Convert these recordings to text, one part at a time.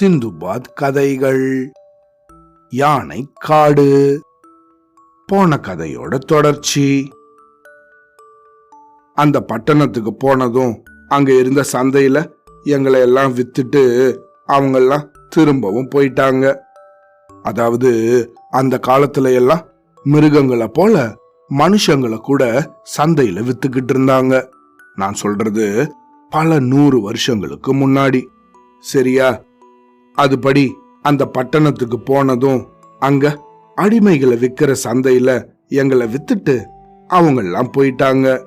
சிந்துபாத் கதைகள். யானை காடு. போன கதையோட தொடர்ச்சி. அந்த பட்டணத்துக்கு போனதும் அங்க இருந்த சந்தையில எங்களை எல்லாம் வித்துட்டு அவங்கெல்லாம் திரும்பவும் போயிட்டாங்க. அதாவது அந்த காலத்துல எல்லாம் மிருகங்களை போல மனுஷங்களை கூட சந்தையில வித்துக்கிட்டு இருந்தாங்க. நான் சொல்றது பல நூறு வருஷங்களுக்கு முன்னாடி. சரியா? அதுபடி அந்த பட்டணத்துக்கு போனதும் அங்க அடிமைகளை விற்கிற சந்தையில எங்களை வித்துட்டு அவங்கெல்லாம் போயிட்டாங்க.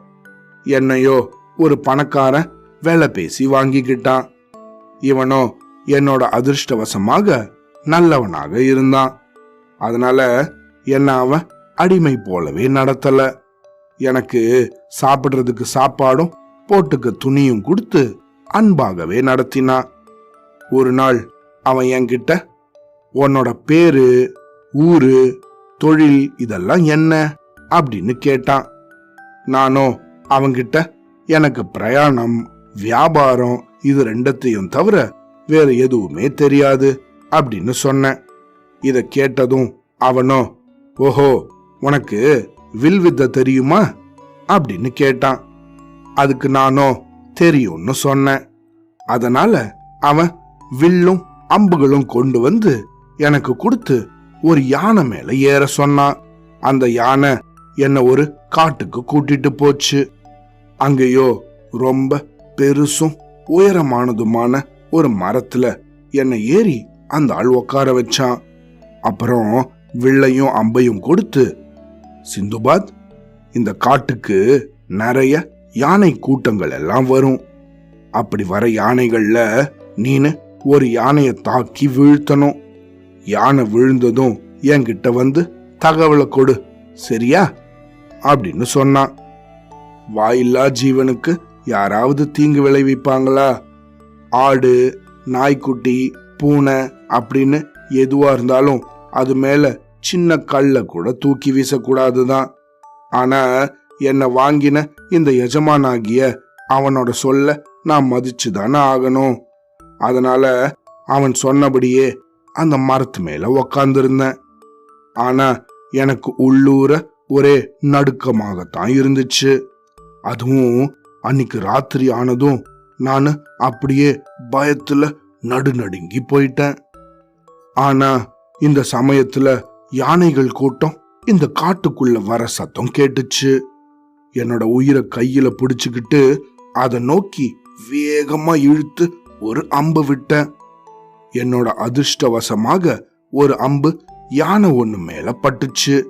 என்னையோ ஒரு பணக்காரன் வேலை பேசி வாங்கிக்கிட்டான். இவனோ என்னோட அதிர்ஷ்டவசமாக நல்லவனாக இருந்தான். அதனால என்ன அவன் அடிமை போலவே நடத்தல. எனக்கு சாப்பிடுறதுக்கு சாப்பாடும் போட்டுக்கு துணியும் கொடுத்து அன்பாகவே நடத்தினான் ஒரு நாள் அவன் என்கிட்ட உன்னோட பேரு ஊரு தொழில் இதெல்லாம் என்ன? அப்படின்னு கேட்டான். நானும் அவங்கிட்ட எனக்கு பிரயாணம் வியாபாரம் இது ரெண்டத்தையும் தவிர வேற எதுவுமே தெரியாது அப்படின்னு சொன்னேன். இத கேட்டதும் அவனோ ஓஹோ உனக்கு வில்வித்த தெரியுமா? அப்படின்னு கேட்டான். அதுக்கு நானோ தெரியும்னு சொன்னேன். அதனால அவன் வில்லும் அம்புகளும் கொண்டு வந்து எனக்கு கொடுத்து ஒரு யானை மேல ஏற சொன்னான். அந்த யானை என்ன ஒரு காட்டுக்கு கூட்டிட்டு போச்சு. அங்கேயோ ரொம்ப பெருசும் உயரமானதுமான ஒரு மரத்துல என்னை ஏறி அந்த ஆள் உட்கார வச்சான். அப்புறம் வில்லையும் அம்பையும் கொடுத்து சிந்துபாத் இந்த காட்டுக்கு நிறைய யானை கூட்டங்கள் எல்லாம் வரும். அப்படி வர யானைகள்ல நீனு ஒரு யானையை தாக்கி வீழ்த்தணும். யானை விழுந்ததும் என்கிட்ட வந்து தகவலை கொடு சரியா? அப்படின்னு சொன்னான். வாயில்லா ஜீவனுக்கு யாராவது தீங்கு விளைவிப்பாங்களா? ஆடு நாய்க்குட்டி பூனை அப்படின்னு எதுவா இருந்தாலும் அது மேல சின்ன கல்ல கூட தூக்கி வீசக்கூடாதுதான். ஆனா என்னை வாங்கின இந்த எஜமானாகிய அவனோட சொல்ல நான் மதிச்சு தானே ஆகணும். அதனால அவன் சொன்னபடியே அந்த மரத்து மேல உக்காந்துருந்தேன். ஆனா எனக்கு உள்ளூர ஒரே நடுக்கமாகத்தான் இருந்துச்சு. அதுவும் அன்னைக்கு ராத்திரி ஆனதும் நான் அப்படியே பயத்துல நடுநடுங்கி போயிட்டேன். ஆனா இந்த சமயத்துல யானைகள் கூட்டம் இந்த காட்டுக்குள்ள வர சத்தம் கேட்டுச்சு. என்னோட உயிரை கையில பிடிச்சுக்கிட்டு அதை நோக்கி வேகமா இழுத்து ஒரு அம்பு விட்டேன். என்னோட அதிர்ஷ்டவசமாக ஒரு அம்பு யானை ஒண்ணு மேல பட்டுச்சு.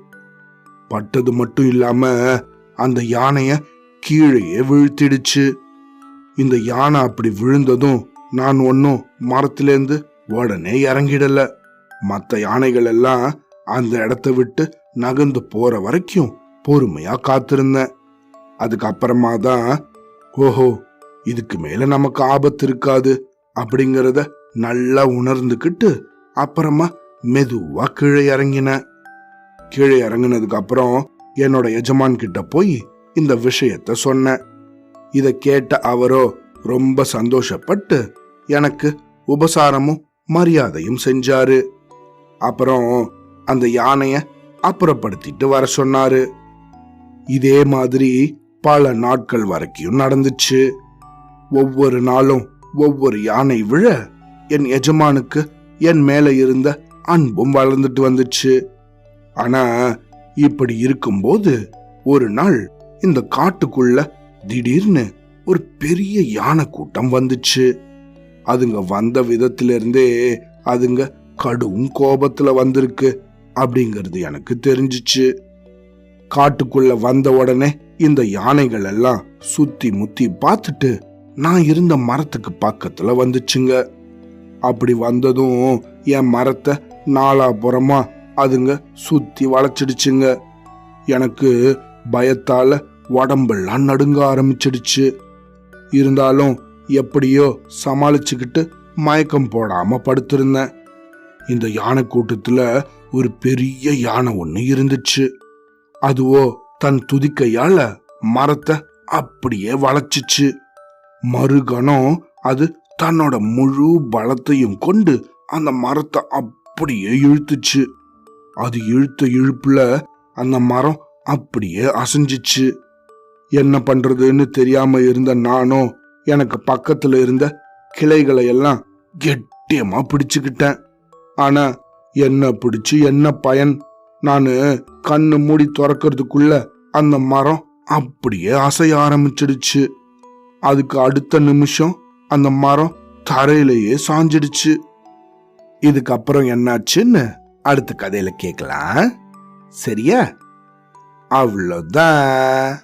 பட்டது மட்டும் இல்லாம அந்த யானைய கீழேயே வீழ்த்திடுச்சு. இந்த யானை அப்படி விழுந்ததும் நான் ஒன்னும் மரத்திலேருந்து உடனே இறங்கிடல. மற்ற யானைகள் எல்லாம் அந்த இடத்த விட்டு நகர்ந்து போற வரைக்கும் பொறுமையா காத்திருந்தேன். அதுக்கப்புறமா தான் ஓஹோ இதுக்கு மேல நமக்கு ஆபத்து இருக்காது அப்படிங்கறத நல்லா உணர்ந்துக்கிட்டு அப்புறமா மெதுவா கீழே இறங்கினேன் கீழே இறங்கினதுக்கு அப்புறம் என்னோட எஜமான் கிட்ட போய் இந்த விஷயத்த சொன்னேன் இத கேட்ட அவரோ ரொம்ப சந்தோஷப்பட்டு எனக்கு உபசாரமும் மரியாதையும் செஞ்சாரு. அப்புறம் அந்த யானைய அப்புறப்படுத்திட்டு வர சொன்னாரு. இதே மாதிரி பல நாட்கள் வரைக்கும் நடந்துச்சு. ஒவ்வொரு நாளும் ஒவ்வொரு யானை விழ என் எஜமானுக்கு என் மேல இருந்த அன்பும் வளர்ந்துட்டு வந்துச்சு. ஆனா இப்படி இருக்கும்போது ஒரு நாள் இந்த காட்டுக்குள்ள திடீர்னு ஒரு பெரிய யானை கூட்டம் வந்துச்சு. அதுங்க வந்த விதத்திலிருந்தே அதுங்க கடும் கோபத்துல வந்திருக்கு அப்படிங்கிறது எனக்கு தெரிஞ்சிச்சு. காட்டுக்குள்ள வந்த உடனே இந்த யானைகள் எல்லாம் சுத்தி முத்தி பார்த்துட்டு நான் இருந்த மரத்துக்கு பக்கத்துல வந்துச்சுங்க. அப்படி வந்ததும் என் மரத்தை நாலாபுறமா அதுங்க சுத்தி வளைச்சிடுச்சுங்க. எனக்கு பயத்தால உடம்பெல்லாம் நடுங்க ஆரம்பிச்சிடுச்சு. இருந்தாலும் எப்படியோ சமாளிச்சுக்கிட்டு மயக்கம் போடாம படுத்திருந்தேன். இந்த யானை கூட்டத்துல ஒரு பெரிய யானை ஒன்று இருந்துச்சு. அதுவோ தன் துதிக்கையால மரத்தை அப்படியே வளைச்சிச்சு. மறுகணம் அது தன்னோட முழு பலத்தையும் கொண்டு அந்த மரத்தை அப்படியே இழுத்துச்சு. அது இழுத்த இழுப்புல அந்த மரம் அப்படியே அசைஞ்சிச்சு. என்ன பண்றதுன்னு தெரியாம இருந்த நானும் எனக்கு பக்கத்துல இருந்த கிளைகளை எல்லாம் கெட்டியமா பிடிச்சுக்கிட்டேன். ஆனா என்ன பிடிச்சு என்ன பயன் நான் கண்ணு மூடி திறக்கிறதுக்குள்ள அந்த மரம் அப்படியே அசைய ஆரம்பிச்சிடுச்சு. அதுக்கு அடுத்த நிமிஷம் அந்த மரம் தரையிலேயே சாஞ்சிடுச்சு. இதுக்கப்புறம் என்னாச்சுன்னு அடுத்த கதையில கேட்கலாம் சரியா? அவ்வளோதான்